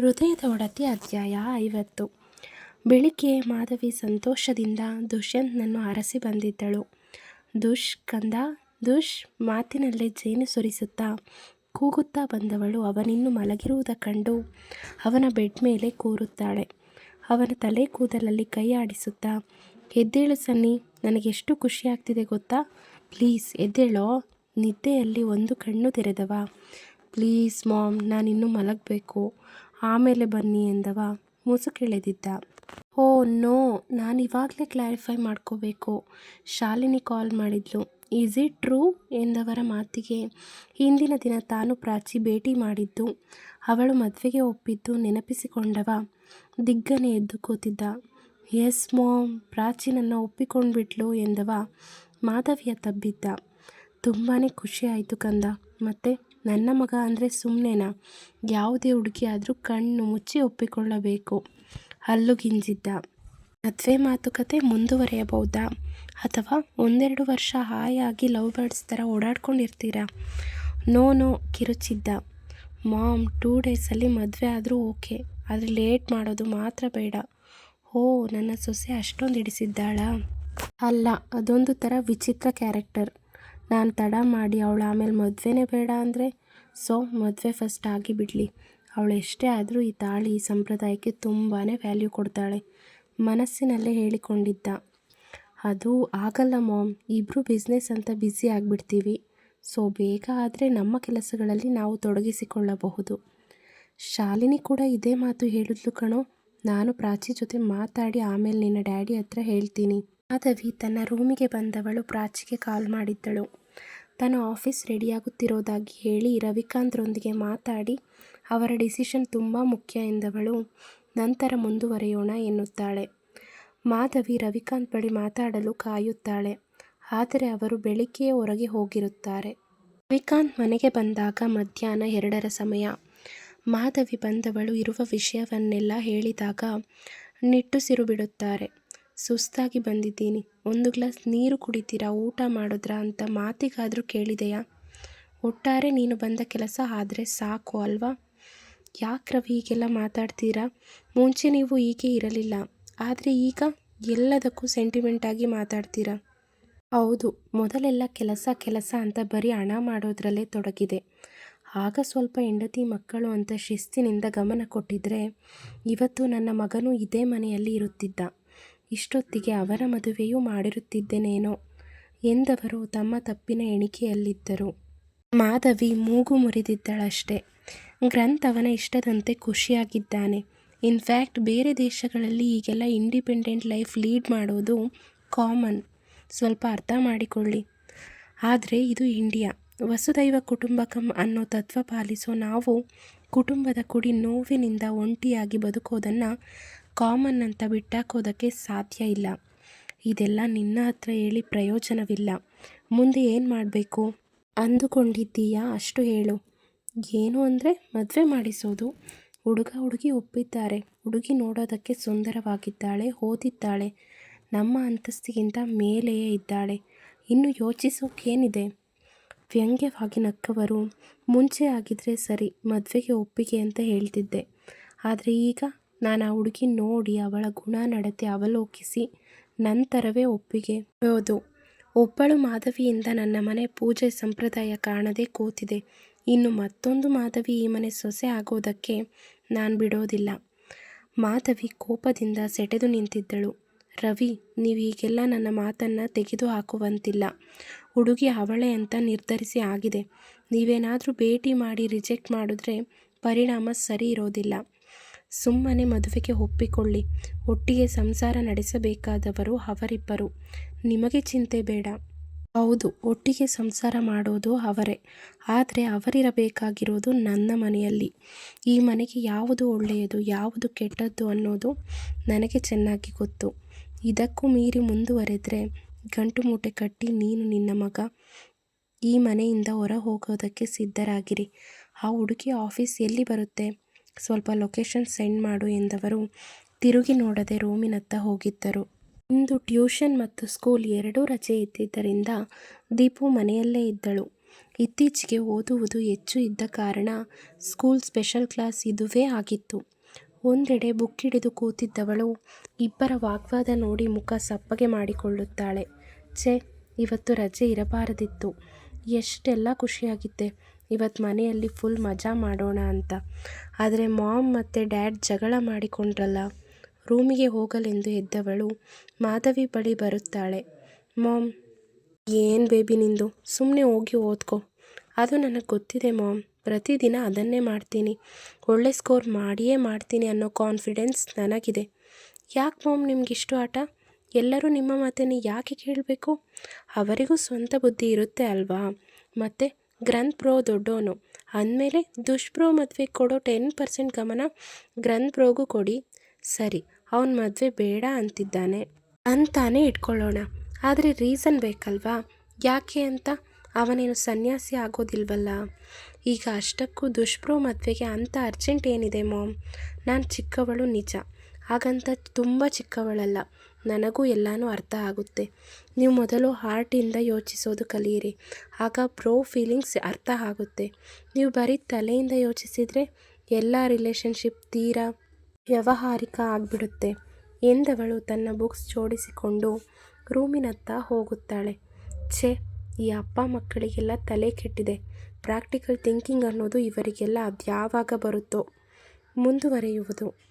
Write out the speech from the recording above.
ಹೃದಯದ ಒಡತಿ ಅಧ್ಯಾಯ ಐವತ್ತು. ಬೆಳಿಗ್ಗೆ ಮಾಧವಿ ಸಂತೋಷದಿಂದ ದುಷ್ಯಂತ್ನನ್ನು ಅರಸಿ ಬಂದಿದ್ದಳು. ದುಷ್ ಕಂದ ದುಷ್ ಮಾತಿನಲ್ಲೇ ಜೇನು ಸುರಿಸುತ್ತಾ ಕೂಗುತ್ತಾ ಬಂದವಳು. ಅವನಿನ್ನು ಮಲಗಿರುವುದ ಕಂಡು ಅವನ ಬೆಡ್ ಮೇಲೆ ಕೂರುತ್ತಾಳೆ. ಅವನ ತಲೆ ಕೂದಲಲ್ಲಿ ಕೈ ಆಡಿಸುತ್ತಾ, ಎದ್ದೇಳು ಸನ್ನಿ ನನಗೆಷ್ಟು ಖುಷಿಯಾಗ್ತಿದೆ ಗೊತ್ತಾ? ಪ್ಲೀಸ್ ಎದ್ದೇಳೋ, ನಿದ್ದೆಯಲ್ಲಿ ಒಂದು ಕಣ್ಣು ತೆರೆದವ. ಪ್ಲೀಸ್ ಮಾಮ್, ನಾನಿನ್ನೂ ಮಲಗಬೇಕು. ಆಮೇಲೆ ಬನ್ನಿ ಎಂದವ ಮುಸುಕೆಳೆದಿದ್ದ ಓ ನೋ, ನಾನು ಇವಾಗಲೇ ಕ್ಲಾರಿಫೈ ಮಾಡ್ಕೋಬೇಕು. ಶಾಲಿನಿ ಕಾಲ್ ಮಾಡಿದ್ಲು. ಈಸ್ ಇಟ್ ಟ್ರೂ ಎಂದವರ ಮಾತಿಗೆ. ಹಿಂದಿನ ದಿನ ತಾನು ಪ್ರಾಚಿ ಭೇಟಿ ಮಾಡಿದ್ದು. ಅವಳು ಮದುವೆಗೆ ಒಪ್ಪಿದ್ದು ನೆನಪಿಸಿಕೊಂಡವ. ದಿಗ್ಗನೆ ಎದ್ದು ಕೂತಿದ್ದ. ಎಸ್ ಮಾಮ್ ಪ್ರಾಚಿ ನನ್ನ ಒಪ್ಪಿಕೊಂಡ್ಬಿಟ್ಲು ಎಂದವ. ಮಾಧವಿಯ ತಬ್ಬಿದ್ದ. ತುಂಬಾ ಖುಷಿ ಆಯಿತು ಕಂದ. ಮತ್ತು? ನನ್ನ ಮಗ ಅಂದರೆ ಸುಮ್ಮನೆನಾ ಯಾವುದೇ ಹುಡುಗಿ ಆದರೂ ಕಣ್ಣು ಮುಚ್ಚಿ ಒಪ್ಪಿಕೊಳ್ಳಬೇಕು. ಹಲ್ಲು ಗಿಂಜಿದ್ದ. ಮದುವೆ ಮಾತುಕತೆ ಮುಂದುವರಿಯಬಹುದಾ? ಅಥವಾ ಒಂದೆರಡು ವರ್ಷ ಹಾಯಾಗಿ ಲವ್ ಬರ್ಡ್ಸ್ ಥರ ಓಡಾಡ್ಕೊಂಡಿರ್ತೀರಾ? ನೋ ನೋ, ಕಿರುಚಿದ್ದ. ಮಾಮ್, ಟೂ ಡೇಸಲ್ಲಿ ಮದುವೆ ಆದರೂ ಓಕೆ. ಆದರೆ ಲೇಟ್ ಮಾಡೋದು ಮಾತ್ರ ಬೇಡ. ಓ ನನ್ನ ಸೊಸೆ ಅಷ್ಟೊಂದು ಹಿಡಿಸಿದ್ದಾಳಾ? ಅಲ್ಲ, ಅದೊಂದು ಥರ ವಿಚಿತ್ರ ಕ್ಯಾರೆಕ್ಟರ್. ನಾನು ತಡ ಮಾಡಿ ಅವಳು ಆಮೇಲೆ ಮದುವೆನೇ ಬೇಡ ಅಂದರೆ? ಸೊ, ಮದುವೆ ಫಸ್ಟ್ ಆಗಿಬಿಡಲಿ. ಅವಳು ಎಷ್ಟೇ ಆದರೂ ಈ ತಾಳಿ, ಈ ಸಂಪ್ರದಾಯಕ್ಕೆ ತುಂಬಾ ವ್ಯಾಲ್ಯೂ ಕೊಡ್ತಾಳೆ. ಮನಸ್ಸಿನಲ್ಲೇ ಹೇಳಿಕೊಂಡಿದ್ದ. ಅದು ಆಗಲ್ಲ ಮಾಮ್. ಇಬ್ಬರು ಬಿಸ್ನೆಸ್ ಅಂತ ಬ್ಯುಸಿ ಆಗಿಬಿಡ್ತೀವಿ. ಸೊ, ಬೇಗ ಆದರೆ ನಮ್ಮ ಕೆಲಸಗಳಲ್ಲಿ ನಾವು ತೊಡಗಿಸಿಕೊಳ್ಳಬಹುದು. ಶಾಲಿನಿ ಕೂಡ ಇದೇ ಮಾತು ಹೇಳಿದ್ಲು ಕಣೋ. ನಾನು ಪ್ರಾಚಿ ಜೊತೆ ಮಾತಾಡಿ ಆಮೇಲೆ ನಿನ್ನ ಡ್ಯಾಡಿ ಹತ್ರ ಹೇಳ್ತೀನಿ. ಮಾಧವಿ ತನ್ನ ರೂಮಿಗೆ ಬಂದವಳು ಪ್ರಾಚಿಗೆ ಕಾಲ್ ಮಾಡಿದ್ದಳು. ತಾನು ಆಫೀಸ್ ರೆಡಿಯಾಗುತ್ತಿರೋದಾಗಿ ಹೇಳಿ ರವಿಕಾಂತ್ರೊಂದಿಗೆ ಮಾತಾಡಿ, ಅವರ ಡಿಸಿಷನ್ ತುಂಬ ಮುಖ್ಯ ಎಂದವಳು, ನಂತರ ಮುಂದುವರೆಯೋಣ ಎನ್ನುತ್ತಾಳೆ. ಮಾಧವಿ ರವಿಕಾಂತ್ ಬಳಿ ಮಾತಾಡಲು ಕಾಯುತ್ತಾಳೆ, ಆದರೆ ಅವರು ಬೆಳಿಗ್ಗೆಯೇ ಹೊರಗೆ ಹೋಗಿರುತ್ತಾರೆ. ರವಿಕಾಂತ್ ಮನೆಗೆ ಬಂದಾಗ ಮಧ್ಯಾಹ್ನ ಎರಡರ ಸಮಯ. ಮಾಧವಿ ಬಂದವಳು ಇರುವ ವಿಷಯವನ್ನೆಲ್ಲ ಹೇಳಿದಾಗ ನಿಟ್ಟುಸಿರು ಬಿಡುತ್ತಾರೆ. ಸುಸ್ತಾಗಿ ಬಂದಿದ್ದೀನಿ. ಒಂದು ಗ್ಲಾಸ್ ನೀರು ಕುಡಿತೀರಾ, ಊಟ ಮಾಡಿದ್ರಾ ಅಂತ ಮಾತಿಗಾದರೂ ಕೇಳಿದೆಯಾ? ಒಟ್ಟಾರೆ ನೀನು ಬಂದ ಕೆಲಸ ಆದರೆ ಸಾಕು ಅಲ್ವಾ? ಯಾಕೆ ರವಿ ಹೀಗೆಲ್ಲ ಮಾತಾಡ್ತೀರಾ? ಮುಂಚೆ ನೀವು ಹೀಗೆ ಇರಲಿಲ್ಲ. ಆದರೆ ಈಗ ಎಲ್ಲದಕ್ಕೂ ಸೆಂಟಿಮೆಂಟಾಗಿ ಮಾತಾಡ್ತೀರಾ? ಹೌದು, ಮೊದಲೆಲ್ಲ ಕೆಲಸ ಕೆಲಸ ಅಂತ ಬರೀ ಹಣ ಮಾಡೋದ್ರಲ್ಲೇ ತೊಡಗಿದೆ. ಆಗ ಸ್ವಲ್ಪ ಹೆಂಡತಿ ಮಕ್ಕಳು ಅಂತ ಶಿಸ್ತಿನಿಂದ ಗಮನ ಕೊಟ್ಟಿದ್ದರೆ ಇವತ್ತು ನನ್ನ ಮಗನೂ ಇದೇ ಮನೆಯಲ್ಲಿ ಇರುತ್ತಿದ್ದ. ಇಷ್ಟೊತ್ತಿಗೆ ಅವರ ಮದುವೆಯೂ ಮಾಡಿರುತ್ತಿದ್ದೆನೇನೋ ಎಂದವರು ತಮ್ಮ ತಪ್ಪಿನ ಎಣಿಕೆಯಲ್ಲಿದ್ದರು. ಮಾಧವಿ ಮೂಗು ಮುರಿದಿದ್ದಳಷ್ಟೆ. ಗ್ರಂಥ್ ಅವನ ಇಷ್ಟದಂತೆ ಖುಷಿಯಾಗಿದ್ದಾನೆ. ಇನ್ಫ್ಯಾಕ್ಟ್ ಬೇರೆ ದೇಶಗಳಲ್ಲಿ ಈಗೆಲ್ಲ ಇಂಡಿಪೆಂಡೆಂಟ್ ಲೈಫ್ ಲೀಡ್ ಮಾಡೋದು ಕಾಮನ್. ಸ್ವಲ್ಪ ಅರ್ಥ ಮಾಡಿಕೊಳ್ಳಿ. ಆದರೆ ಇದು ಇಂಡಿಯಾ. ವಸುದೈವ ಕುಟುಂಬಕಂ ಅನ್ನೋ ತತ್ವ ಪಾಲಿಸೋ ನಾವು ಕುಟುಂಬದ ಕುಡಿ ನೋವಿನಿಂದ ಒಂಟಿಯಾಗಿ ಬದುಕೋದನ್ನು ಕಾಮನ್ ಅಂತ ಬಿಟ್ಟಾಕೋದಕ್ಕೆ ಸಾಧ್ಯ ಇಲ್ಲ. ಇದೆಲ್ಲ ನಿನ್ನ ಹತ್ರ ಹೇಳಿ ಪ್ರಯೋಜನವಿಲ್ಲ. ಮುಂದೆ ಏನು ಮಾಡಬೇಕು? ಅಂದುಕೊಂಡಿದ್ದೀಯಾ? ಅಷ್ಟು ಹೇಳು. ಏನು ಅಂದರೆ, ಮದುವೆ ಮಾಡಿಸೋದು. ಹುಡುಗ ಹುಡುಗಿ ಒಪ್ಪಿದ್ದಾರೆ. ಹುಡುಗಿ ನೋಡೋದಕ್ಕೆ ಸುಂದರವಾಗಿದ್ದಾಳೆ, ಓದಿದ್ದಾಳೆ. ನಮ್ಮ ಅಂತಸ್ತಿಗಿಂತ ಮೇಲೆಯೇ ಇದ್ದಾಳೆ. ಇನ್ನು ಯೋಚಿಸೋಕ್ಕೇನಿದೆ ವ್ಯಂಗ್ಯವಾಗಿ ನಕ್ಕವರು. ಮುಂಚೆ ಆಗಿದ್ರೆ ಸರಿ, ಮದುವೆಗೆ ಒಪ್ಪಿಗೆ ಅಂತ ಹೇಳ್ತಿದ್ದೆ. ಆದರೆ ಈಗ ನಾನು ಆ ಹುಡುಗಿ ನೋಡಿ ಅವಳ ಗುಣ ನಡತೆ ಅವಲೋಕಿಸಿ ನಂತರವೇ ಒಪ್ಪಿಗೆ ಹೋದು ಒಬ್ಬಳು ಮಾಧವಿಯಿಂದ ನನ್ನ ಮನೆ ಪೂಜೆ ಸಂಪ್ರದಾಯ ಕಾಣದೆ ಕೂತಿದೆ. ಇನ್ನು ಮತ್ತೊಂದು ಮಾಧವಿ ಈ ಮನೆ ಸೊಸೆ ಆಗೋದಕ್ಕೆ ನಾನು ಬಿಡೋದಿಲ್ಲ. ಮಾಧವಿ ಕೋಪದಿಂದ ಸೆಟೆದು ನಿಂತಿದ್ದಳು. ರವಿ, ನೀವು ಈಗೆಲ್ಲ ನನ್ನ ಮಾತನ್ನು ತೆಗೆದು ಹಾಕುವಂತಿಲ್ಲ. ಹುಡುಗಿ ಅವಳೆ ಅಂತ ನಿರ್ಧರಿಸಿ ಆಗಿದೆ. ನೀವೇನಾದರೂ ಭೇಟಿ ಮಾಡಿ ರಿಜೆಕ್ಟ್ ಮಾಡಿದ್ರೆ ಪರಿಣಾಮ ಸರಿ ಇರೋದಿಲ್ಲ. ಸುಮ್ಮನೆ ಮದುವೆಗೆ ಒಪ್ಪಿಕೊಳ್ಳಿ. ಒಟ್ಟಿಗೆ ಸಂಸಾರ ನಡೆಸಬೇಕಾದವರು ಅವರಿಬ್ಬರು. ನಿಮಗೆ ಚಿಂತೆ ಬೇಡ. ಹೌದು, ಒಟ್ಟಿಗೆ ಸಂಸಾರ ಮಾಡೋದು ಅವರೇ. ಆದರೆ ಅವರಿರಬೇಕಾಗಿರೋದು ನನ್ನ ಮನೆಯಲ್ಲಿ. ಈ ಮನೆಗೆ ಯಾವುದು ಒಳ್ಳೆಯದು, ಯಾವುದು ಕೆಟ್ಟದ್ದು ಅನ್ನೋದು ನನಗೆ ಚೆನ್ನಾಗಿ ಗೊತ್ತು. ಇದಕ್ಕೂ ಮೀರಿ ಮುಂದುವರೆದರೆ ಗಂಟು ಮೂಟೆ ಕಟ್ಟಿ ನೀನು ನಿನ್ನ ಮಗ ಈ ಮನೆಯಿಂದ ಹೊರ ಹೋಗೋದಕ್ಕೆ ಸಿದ್ಧರಾಗಿರಿ. ಆ ಹುಡುಗಿ ಆಫೀಸ್ ಎಲ್ಲಿ ಬರುತ್ತೆ? ಸ್ವಲ್ಪ ಲೊಕೇಶನ್ ಸೆಂಡ್ ಮಾಡು ಎಂದವರು ತಿರುಗಿ ನೋಡದೆ ರೂಮಿನತ್ತ ಹೋಗಿದ್ದರು ಇಂದು ಟ್ಯೂಷನ್ ಮತ್ತು ಸ್ಕೂಲ್ ಎರಡೂ ರಜೆ ಇದ್ದಿದ್ದರಿಂದ ದೀಪು ಮನೆಯಲ್ಲೇ ಇದ್ದಳು ಇತ್ತೀಚೆಗೆ ಓದುವುದು ಹೆಚ್ಚು ಇದ್ದ ಕಾರಣ ಸ್ಕೂಲ್ ಸ್ಪೆಷಲ್ ಕ್ಲಾಸ್ ಇದುವೇ ಆಗಿತ್ತು. ಒಂದೆಡೆ ಬುಕ್ ಹಿಡಿದು ಕೂತಿದ್ದವಳು ಇಬ್ಬರ ವಾಗ್ವಾದ ನೋಡಿ ಮುಖ ಸಪ್ಪಗೆ ಮಾಡಿಕೊಳ್ಳುತ್ತಾಳೆ. ಛೇ, ಇವತ್ತು ರಜೆ ಇರಬಾರದಿತ್ತು. ಎಷ್ಟೆಲ್ಲ ಖುಷಿಯಾಗಿದ್ದೆ ಇವತ್ತು ಮನೆಯಲ್ಲಿ ಫುಲ್ ಮಜಾ ಮಾಡೋಣ ಅಂತ. ಆದರೆ ಮಾಮ್ ಮತ್ತು ಡ್ಯಾಡ್ ಜಗಳ ಮಾಡಿಕೊಂಡ್ರಲ್ಲ. ರೂಮಿಗೆ ಹೋಗಲೆಂದು ಎದ್ದವಳು ಮಾಧವಿ ಬಳಿ ಬರುತ್ತಾಳೆ. ಮಾಮ್, ಏನು ಬೇಬಿ ನಿಂದು ಸುಮ್ಮನೆ ಹೋಗಿ ಓದ್ಕೋ. ಅದು ನನಗೆ ಗೊತ್ತಿದೆ ಮಾಮ್ ಪ್ರತಿದಿನ ಅದನ್ನೇ ಮಾಡ್ತೀನಿ. ಒಳ್ಳೆ ಸ್ಕೋರ್ ಮಾಡಿಯೇ ಮಾಡ್ತೀನಿ ಅನ್ನೋ ಕಾನ್ಫಿಡೆನ್ಸ್ ನನಗಿದೆ. ಯಾಕೆ ಮಾಮ್ ನಿಮ್ಗಿಷ್ಟು ಆಟ ಎಲ್ಲರೂ ನಿಮ್ಮ ಮಾತನ್ನು ಯಾಕೆ ಕೇಳಬೇಕು ಅವರಿಗೂ ಸ್ವಂತ ಬುದ್ಧಿ ಇರುತ್ತೆ ಅಲ್ವಾ? ಮತ್ತೆ ಗ್ರಂಥ್ ಪ್ರೋ ದೊಡ್ಡೋನು ಅಂದಮೇಲೆ ದುಷ್ ಮದುವೆಗೆ ಕೊಡೋ ಟೆನ್ ಪರ್ಸೆಂಟ್ ಗಮನ ಗ್ರಂಥ್ ಪ್ರೋಗೂ ಕೊಡಿ. ಸರಿ, ಅವನ ಮದುವೆ ಬೇಡ ಅಂತಿದ್ದಾನೆ ಅಂತಾನೆ ಇಟ್ಕೊಳ್ಳೋಣ. ಆದರೆ ರೀಸನ್ ಬೇಕಲ್ವಾ ಯಾಕೆ ಅಂತ? ಅವನೇನು ಸನ್ಯಾಸಿ ಆಗೋದಿಲ್ವಲ್ಲ. ಈಗ ಅಷ್ಟಕ್ಕೂ ದುಷ್ಪ್ರೋ ಮದುವೆಗೆ ಅಂಥ ಅರ್ಜೆಂಟ್ ಏನಿದೆ ಮಾಮ್? ನಾನು ಚಿಕ್ಕವಳು ನಿಜ. ಹಾಗಂತ ತುಂಬ ಚಿಕ್ಕವಳಲ್ಲ. ನನಗೂ ಎಲ್ಲನೂ ಅರ್ಥ ಆಗುತ್ತೆ. ನೀವು ಮೊದಲು ಹಾರ್ಟಿಂದ ಯೋಚಿಸೋದು ಕಲಿಯಿರಿ. ಆಗ ಪ್ರೋ ಫೀಲಿಂಗ್ಸ್ ಅರ್ಥ ಆಗುತ್ತೆ. ನೀವು ಬರೀ ತಲೆಯಿಂದ ಯೋಚಿಸಿದರೆ ಎಲ್ಲ ರಿಲೇಷನ್ಶಿಪ್ ತೀರಾ ವ್ಯಾವಹಾರಿಕ ಆಗಿಬಿಡುತ್ತೆ ಎಂದವಳು ತನ್ನ ಬುಕ್ಸ್ ಜೋಡಿಸಿಕೊಂಡು ರೂಮಿನತ್ತ ಹೋಗುತ್ತಾಳೆ. ಛೇ, ಈ ಅಪ್ಪ ಮಕ್ಕಳಿಗೆಲ್ಲ ತಲೆ ಕೆಟ್ಟಿದೆ. ಪ್ರಾಕ್ಟಿಕಲ್ ಥಿಂಕಿಂಗ್ ಅನ್ನೋದು ಇವರಿಗೆಲ್ಲ ಅದ್ಯಾವಾಗ ಬರುತ್ತೋ. ಮುಂದುವರೆಯುವುದು